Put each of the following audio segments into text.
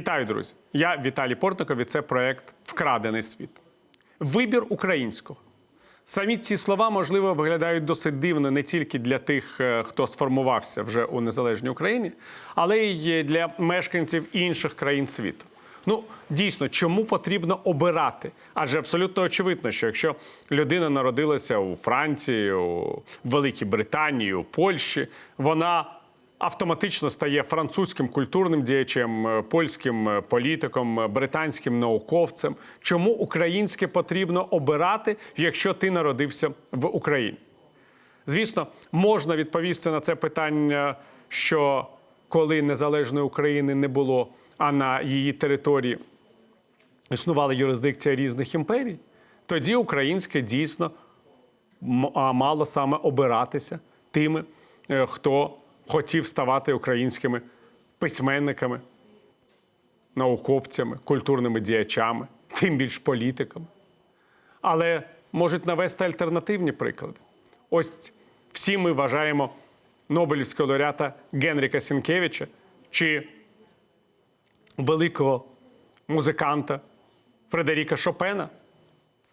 Вітаю, друзі! Я Віталій Портников і це проект Вкрадений світ. Вибір українського. Самі ці слова, можливо, виглядають досить дивно не тільки для тих, е, хто сформувався вже у незалежній Україні, але й для мешканців інших країн світу. Ну, дійсно, чому потрібно обирати? Адже абсолютно очевидно, що якщо людина народилася у Франції, у Великій Британії, у Польщі, вона автоматично стає французьким культурним діячем, е, польським е, політиком, е, британським науковцем. Чому українське потрібно обирати, якщо ти народився в Україні? Звісно, можна відповісти на це питання, що коли незалежної України не було, а на її території існувала юрисдикція різних імперій, тоді українське дійсно мало саме обиратися тими, хто хотів ставати українськими письменниками, науковцями, культурними діячами, тим більш політиками. Але можуть навести альтернативні приклади. Ось всі ми вважаємо Нобелівського лауреата Генріка Сінкевича чи великого музиканта Фредеріка Шопена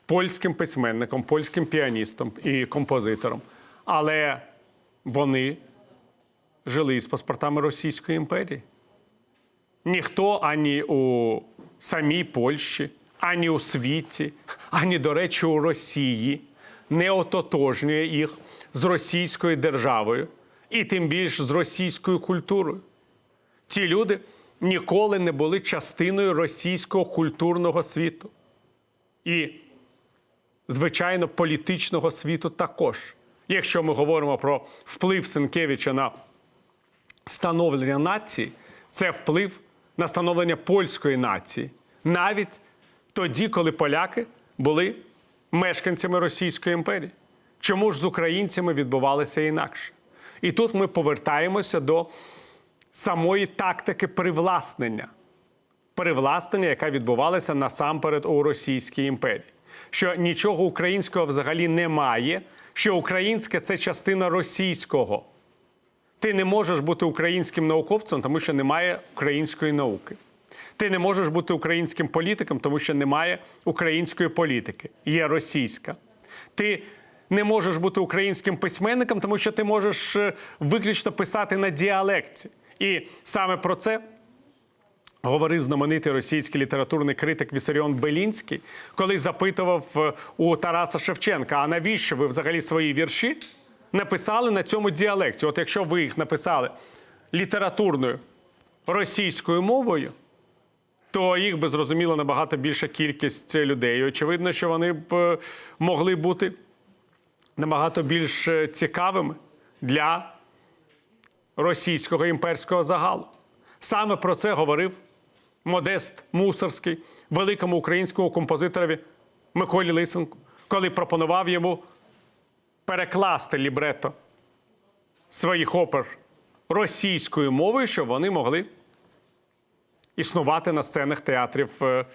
польським письменником, польським піаністом і композитором. Але вони жили із паспортами Російської імперії. Ніхто ані у самій Польщі, ані у світі, ані, до речі, у Росії не ототожнює їх з російською державою і тим більш з російською культурою. Ці люди ніколи не були частиною російського культурного світу. І, звичайно, політичного світу також. Якщо ми говоримо про вплив Сенкевича на становлення нації, це вплив на становлення польської нації, навіть тоді, коли поляки були мешканцями Російської імперії. Чому ж з українцями відбувалося інакше? І тут ми повертаємося до самої тактики привласнення. Привласнення, яка відбувалася насамперед у Російській імперії. Що нічого українського взагалі немає, що українське це частина російського. Ти не можеш бути українським науковцем, тому що немає української науки. Ти не можеш бути українським політиком, тому що немає української політики. Є російська. Ти не можеш бути українським письменником, тому що ти можеш е, виключно писати на діалекті. І саме про це говорив знаменитий російський літературний критик Вісаріон Белінський, коли запитував е, у Тараса Шевченка: а навіщо ви взагалі свої вірші написали на цьому діалекті? От якщо ви їх написали літературною російською мовою, то їх би зрозуміло набагато більша кількість людей. Очевидно, що вони б е, могли бути набагато більш е, цікавими для російського імперського загалу. Саме про це говорив Модест Мусорський, великому українському композиторові Миколі Лисенку, коли пропонував йому перекласти лібрето своїх опер російською мовою, щоб вони могли існувати на сценах театрів е,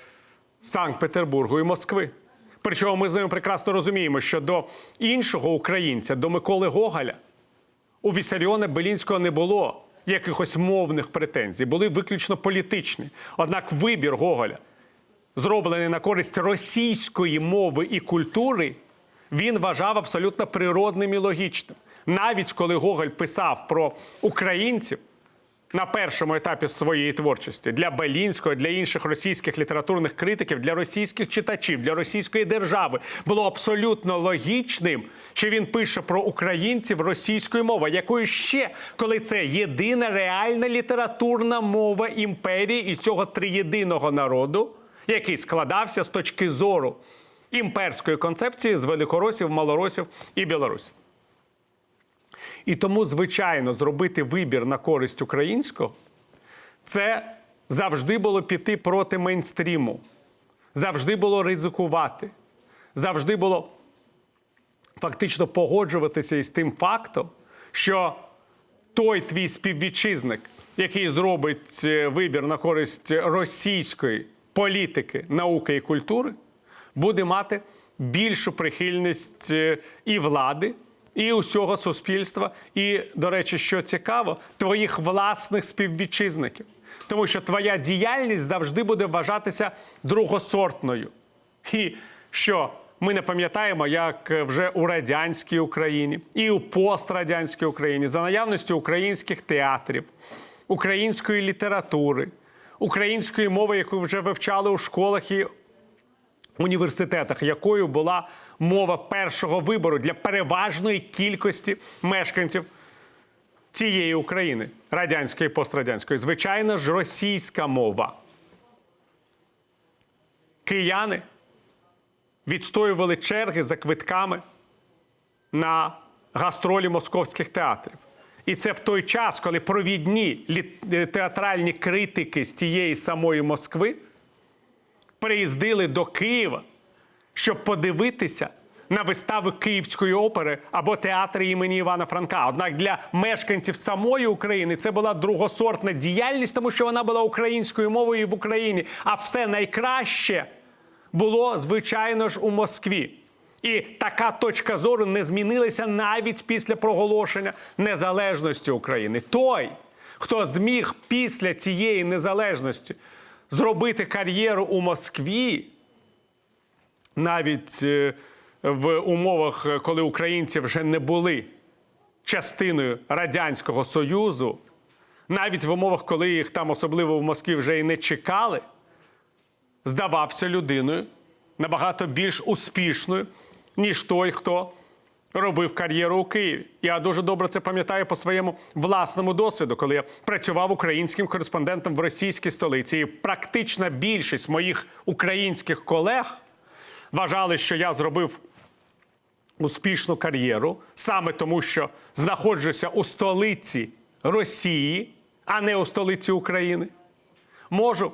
Санкт-Петербургу і Москви. Причому ми з ними прекрасно розуміємо, що до іншого українця, до Миколи Гоголя, у Вісаріона Белінського не було якихось мовних претензій, були виключно політичні. Однак вибір Гоголя, зроблений на користь російської мови і культури, він вважав абсолютно природним і логічним. Навіть коли Гоголь писав про українців на першому етапі своєї творчості для Белінського, для інших російських літературних критиків, для російських читачів, для російської держави було абсолютно логічним, що він пише про українців російською мовою, якою ще коли це єдина реальна літературна мова імперії і цього триєдиного народу, який складався з точки зору імперської концепції з великоросів, малоросів і білорусів. І тому, звичайно, зробити вибір на користь українського це завжди було піти проти мейнстріму, завжди було ризикувати, завжди було фактично погоджуватися із тим фактом, що той твій співвітчизник, який зробить е, вибір на користь російської політики, науки і культури, буде мати більшу прихильність е, і влади, і усього суспільства. І, до речі, що цікаво, твоїх власних співвітчизників. тому що твоя діяльність завжди буде вважатися другосортною. І що ми не пам'ятаємо, як вже у радянській Україні і у пострадянській Україні за наявності українських театрів, української літератури, української мови, яку вже вивчали у школах і університетах, якою була мова першого вибору для переважної кількості мешканців цієї України, радянської і пострадянської. Звичайно ж, російська мова. Кияни відстоювали черги за квитками на гастролі московських театрів. І це в той час, коли провідні театральні критики з тієї самої Москви приїздили до Києва, щоб подивитися на вистави Київської опери або театри імені Івана Франка. Однак для мешканців самої України це була другосортна діяльність, тому що вона була українською мовою в Україні. А все найкраще було, звичайно ж, у Москві. І така точка зору не змінилася навіть після проголошення незалежності України. Той, хто зміг після цієї незалежності зробити кар'єру у Москві, навіть е, в умовах, е, коли українці вже не були частиною Радянського Союзу, навіть в умовах, коли їх там, особливо в Москві, вже і не чекали, здавався людиною набагато більш успішною, ніж той, хто робив кар'єру у Києві. Я дуже добре це пам'ятаю по своєму власному досвіду, коли я працював українським кореспондентом в російській столиці. І практична більшість моїх українських колег вважали, що я зробив успішну кар'єру саме тому, що знаходжуся у столиці Росії, а не у столиці України. Можу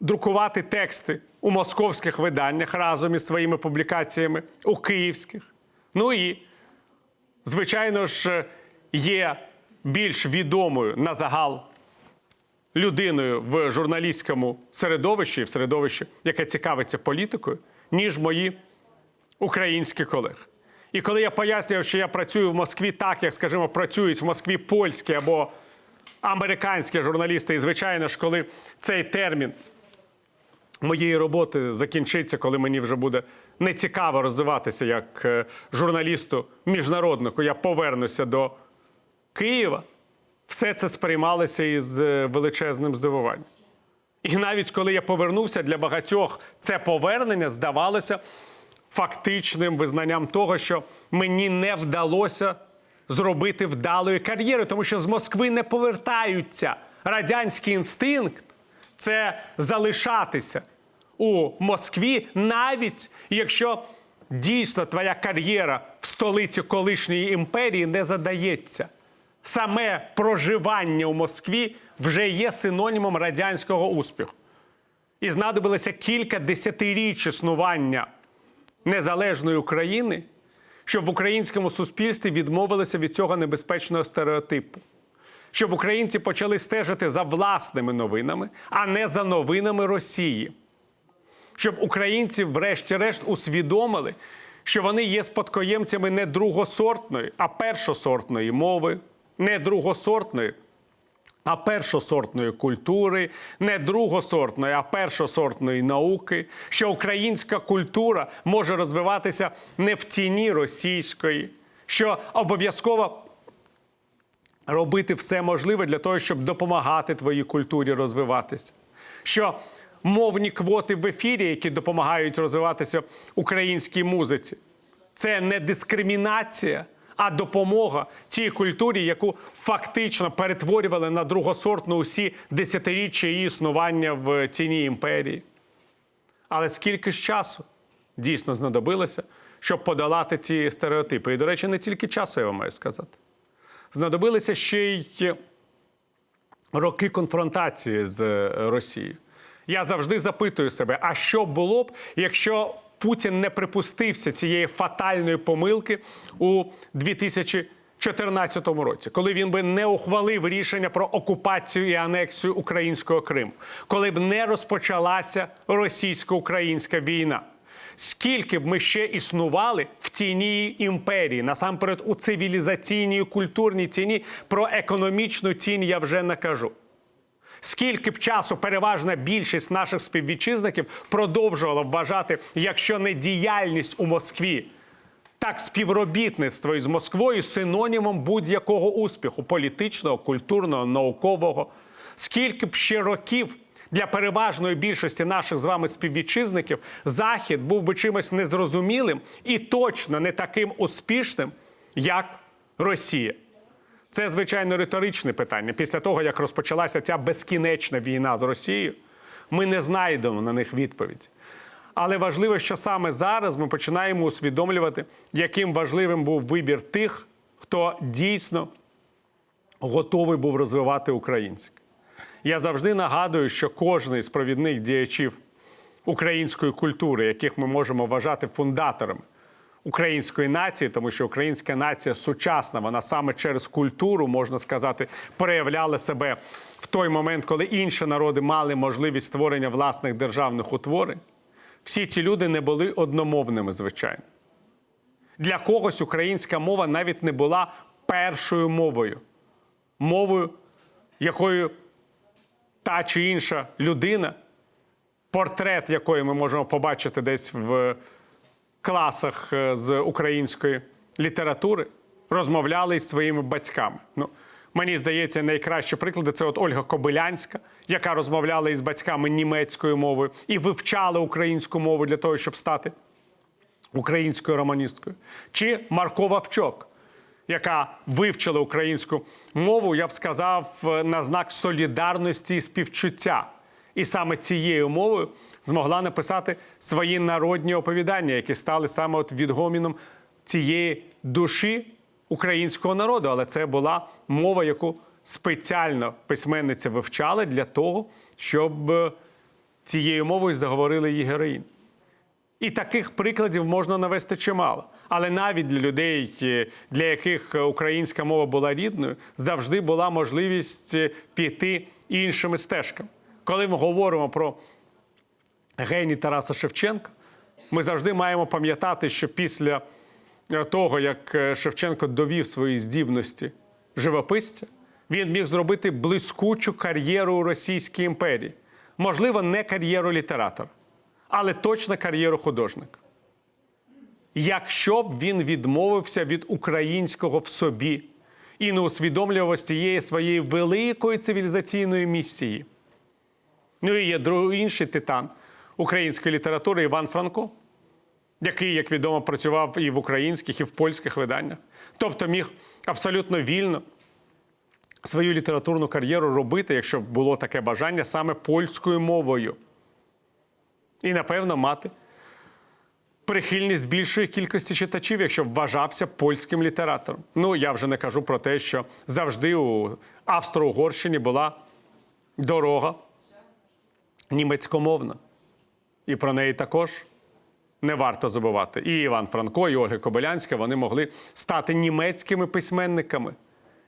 друкувати тексти у московських виданнях разом із своїми публікаціями у київських. Ну і, звичайно ж, є більш відомою на загал людиною в журналістському середовищі, в середовищі, яке цікавиться політикою, ніж мої українські колеги. І коли я пояснював, що я працюю в Москві так, як, скажімо, працюють в Москві польські або американські журналісти, і звичайно ж, коли цей термін моєї роботи закінчиться, коли мені вже буде нецікаво розвиватися як е, журналісту міжнароднику, я повернуся до Києва, все це сприймалося із е, величезним здивуванням. І навіть коли я повернувся, для багатьох це повернення здавалося фактичним визнанням того, що мені не вдалося зробити вдалої кар'єри, тому що з Москви не повертаються. Радянський інстинкт це залишатися у Москві, навіть якщо дійсно твоя кар'єра в столиці колишньої імперії не задається. Саме проживання у Москві вже є синонімом радянського успіху. І знадобилося кілька десятиріч існування незалежної України, щоб в українському суспільстві відмовилися від цього небезпечного стереотипу. Щоб українці почали стежити за власними новинами, а не за новинами Росії. Щоб українці, врешті-решт, усвідомили, що вони є спадкоємцями не другосортної, а першосортної мови, не другосортної, а першосортної культури, не другосортної, а першосортної науки, що українська культура може розвиватися не в тіні російської, що обов'язково робити все можливе для того, щоб допомагати твоїй культурі розвиватися. Що мовні квоти в ефірі, які допомагають розвиватися українській музиці, це не дискримінація, а допомога тій культурі, яку фактично перетворювали на другосортну усі десятиріччя її існування в тіні імперії. Але скільки ж часу дійсно знадобилося, щоб подолати ці стереотипи? І, до речі, не тільки часу, я вам маю сказати. Знадобилися ще й роки конфронтації з Росією. Я завжди запитую себе: а що було б, якщо Путін не припустився цієї фатальної помилки у 2014 році, коли він би не ухвалив рішення про окупацію і анексію українського Криму, коли б не розпочалася російсько-українська війна? Скільки б ми ще існували в тіні імперії, насамперед у цивілізаційній, культурній ціні, про економічну тінь я вже не кажу. Скільки б часу переважна більшість наших співвітчизників продовжувала вважати, якщо не діяльність у Москві, так співробітництво із Москвою синонімом будь-якого успіху політичного, культурного, наукового. Скільки б ще років для переважної більшості наших з вами співвітчизників Захід був би чимось незрозумілим і точно не таким успішним, як Росія. Це звичайно риторичне питання. Після того, як розпочалася ця безкінечна війна з Росією, ми не знайдемо на них відповідь. Але важливо, що саме зараз ми починаємо усвідомлювати, яким важливим був вибір тих, хто дійсно готовий був розвивати українське. Я завжди нагадую, що кожен із провідних діячів української культури, яких ми можемо вважати фундаторами української нації, тому що українська нація сучасна, вона саме через культуру, можна сказати, проявляла себе в той момент, коли інші народи мали можливість створення власних державних утворень. Всі ці люди не були одномовними, звичайно. Для когось українська мова навіть не була першою мовою, мовою, якою та чи інша людина, портрет якої ми можемо побачити десь в класах е, з української літератури, розмовляли із своїми батьками. Ну, мені здається, найкращі приклади це от Ольга Кобилянська, яка розмовляла із батьками німецькою мовою і вивчала українську мову для того, щоб стати українською романісткою, чи Марко Вавчок, яка вивчила українську мову, я б сказав, на знак солідарності і співчуття. І саме цією мовою змогла написати свої народні оповідання, які стали саме от відгоміном цієї душі українського народу. Але це була мова, яку спеціально письменниця вивчала для того, щоб е, цією мовою заговорили її героїні. І таких прикладів можна навести чимало. Але навіть для людей, е, для яких українська мова була рідною, завжди була можливість е, піти іншими стежками. Коли ми говоримо про геній Тараса Шевченка, ми завжди маємо пам'ятати, що після е, того, як е, Шевченко довів свої здібності живописця, він міг зробити блискучу кар'єру у Російській імперії. Можливо, не кар'єру літератора, але точно кар'єру художника. Якщо б він відмовився від українського в собі і не усвідомлював цієї своєї великої цивілізаційної місії. Ну і є другий інший титан української літератури Іван Франко, який, як відомо, працював і в українських, і в польських виданнях. Тобто міг абсолютно вільно свою літературну кар'єру робити, якщо б було таке бажання, саме польською мовою. І, напевно, мати прихильність більшої кількості читачів, якщо вважався польським літератором. Ну, я вже не кажу про те, що завжди у Австро-Угорщині була дорога німецькомовна. І про неї також не варто забувати. І Іван Франко, і Ольга Кобилянська вони могли стати німецькими письменниками.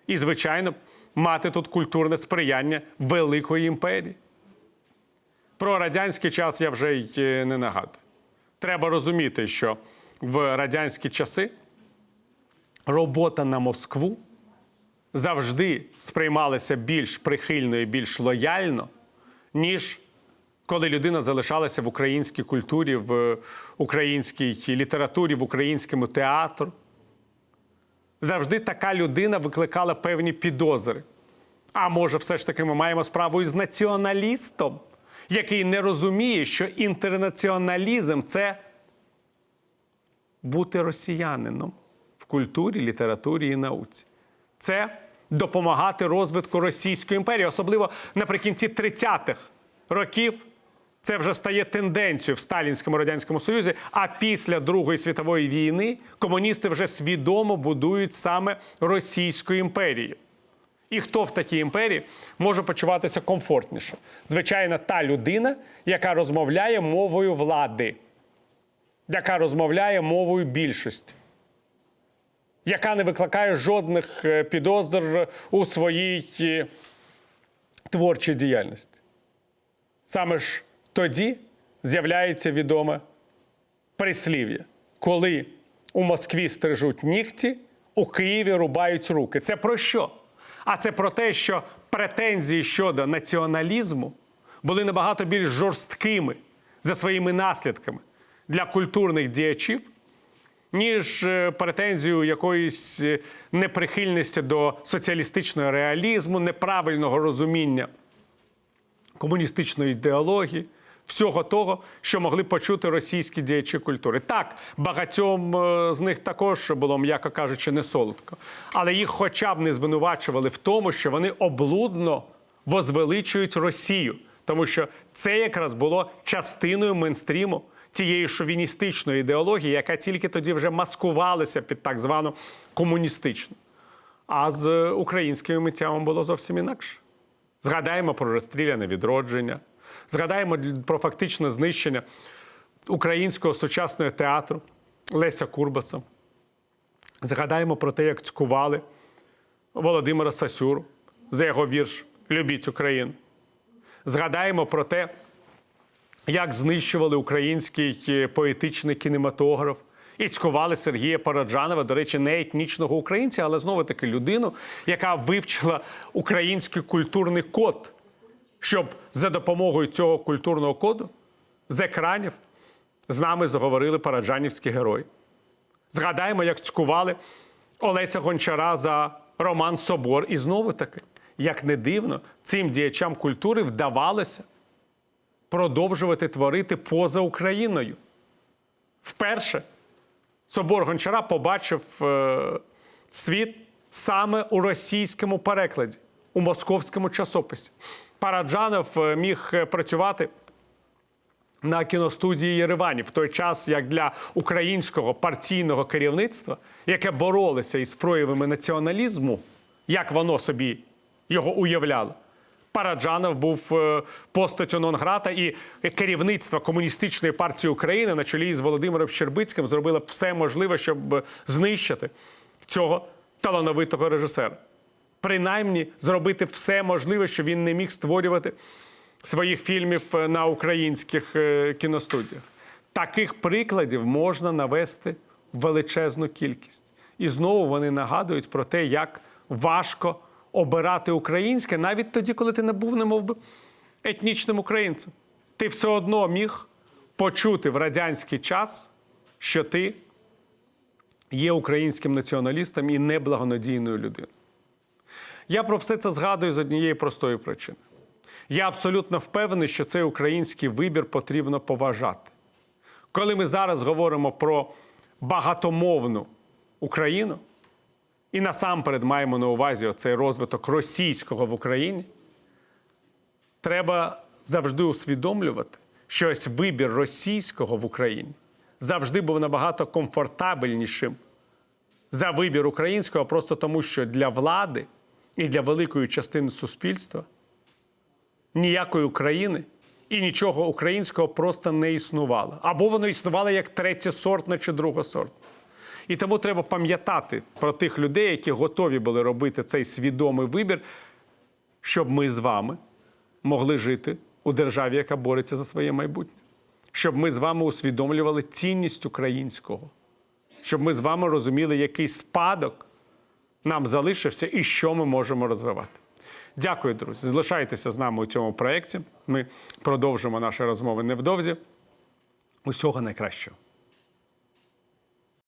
І, звичайно, мати тут культурне сприяння Великої імперії. Про радянський час я вже й е, не нагадую. Треба розуміти, що в радянські часи робота на Москву завжди сприймалася більш прихильно і більш лояльно, ніж коли людина залишалася в українській культурі, в українській літературі, в українському театрі. Завжди така людина викликала певні підозри. А може, все ж таки ми маємо справу із націоналістом, який не розуміє, що інтернаціоналізм це бути росіянином в культурі, літературі і науці. Це допомагати розвитку Російської імперії, особливо наприкінці 30-х років. Це вже стає тенденцією в Сталінському радянському Союзі. А після Другої світової війни комуністи вже свідомо будують саме Російську імперію. І хто в такій імперії може почуватися комфортніше? Звичайно, та людина, яка розмовляє мовою влади, яка розмовляє мовою більшості, яка не викликає жодних е, підозр у своїй е, творчій діяльності. Саме ж тоді з'являється відоме прислів'я, коли у Москві стрижуть нігті, у Києві рубають руки. Це про що? А це про те, що претензії щодо націоналізму були набагато більш жорсткими за своїми наслідками для культурних діячів, ніж е, претензію якоїсь е, неприхильності до соціалістичного реалізму, неправильного розуміння комуністичної ідеології, всього того, що могли почути російські діячі культури. Так, багатьом е, з них також було, м'яко кажучи, не солодко. Але їх хоча б не звинувачували в тому, що вони облудно возвеличують Росію, тому що це якраз було частиною мейнстріму цієї шовіністичної ідеології, яка тільки тоді вже маскувалася під так звану комуністичну. А з українськими митцями було зовсім інакше. Згадаємо про розстріляне відродження, згадаємо про фактичне знищення українського сучасного театру Леся Курбаса. Згадаємо про те, як цькували Володимира Сасюру за його вірш Любіть Україну. Згадаємо про те, як знищували український е, поетичний кінематограф і цькували Сергія Параджанова, до речі, не етнічного українця, але знову таки людину, яка вивчила український культурний код, щоб за допомогою цього культурного коду з екранів з нами заговорили параджанівські герої. Згадаємо, як цькували Олеся Гончара за роман Собор. І знову таки, як не дивно, цим діячам культури вдавалося продовжувати творити поза Україною. Вперше Собор Гончара побачив е, світ саме у російському перекладі, у московському часописі. Параджанов е, міг е, працювати на кіностудії Єревані в той час, як для українського партійного керівництва, яке боролося із проявами націоналізму, як воно собі його уявляло. Параджанов був е, постаттю Нонграта, і керівництво комуністичної партії України на чолі з Володимиром Щербицьким зробило все можливе, щоб знищити цього талановитого режисера. Принаймні зробити все можливе, щоб він не міг створювати своїх фільмів е, на українських е, кіностудіях. Таких прикладів можна навести величезну кількість. І знову вони нагадують про те, як важко обирати українське, навіть тоді, коли ти не був немов би етнічним українцем. Ти все одно міг почути в радянський час, що ти є українським націоналістом і неблагонадійною людиною. Я про все це згадую з однієї простої причини. Я абсолютно впевнений, що цей український вибір потрібно поважати. Коли ми зараз говоримо про багатомовну Україну, і насамперед маємо на увазі оцей розвиток російського в Україні, треба завжди усвідомлювати, що ось вибір російського в Україні завжди був набагато комфортабельнішим за вибір українського, просто тому, що для влади і для великої частини суспільства ніякої України і нічого українського просто не існувало. Або воно існувало як третєсортне чи другосортне. І тому треба пам'ятати про тих людей, які готові були робити цей свідомий вибір, щоб ми з вами могли жити у державі, яка бореться за своє майбутнє. Щоб ми з вами усвідомлювали цінність українського, щоб ми з вами розуміли, який спадок нам залишився і що ми можемо розвивати. Дякую, друзі. Залишайтеся з нами у цьому проєкті. Ми продовжимо наші розмови невдовзі. Усього найкращого.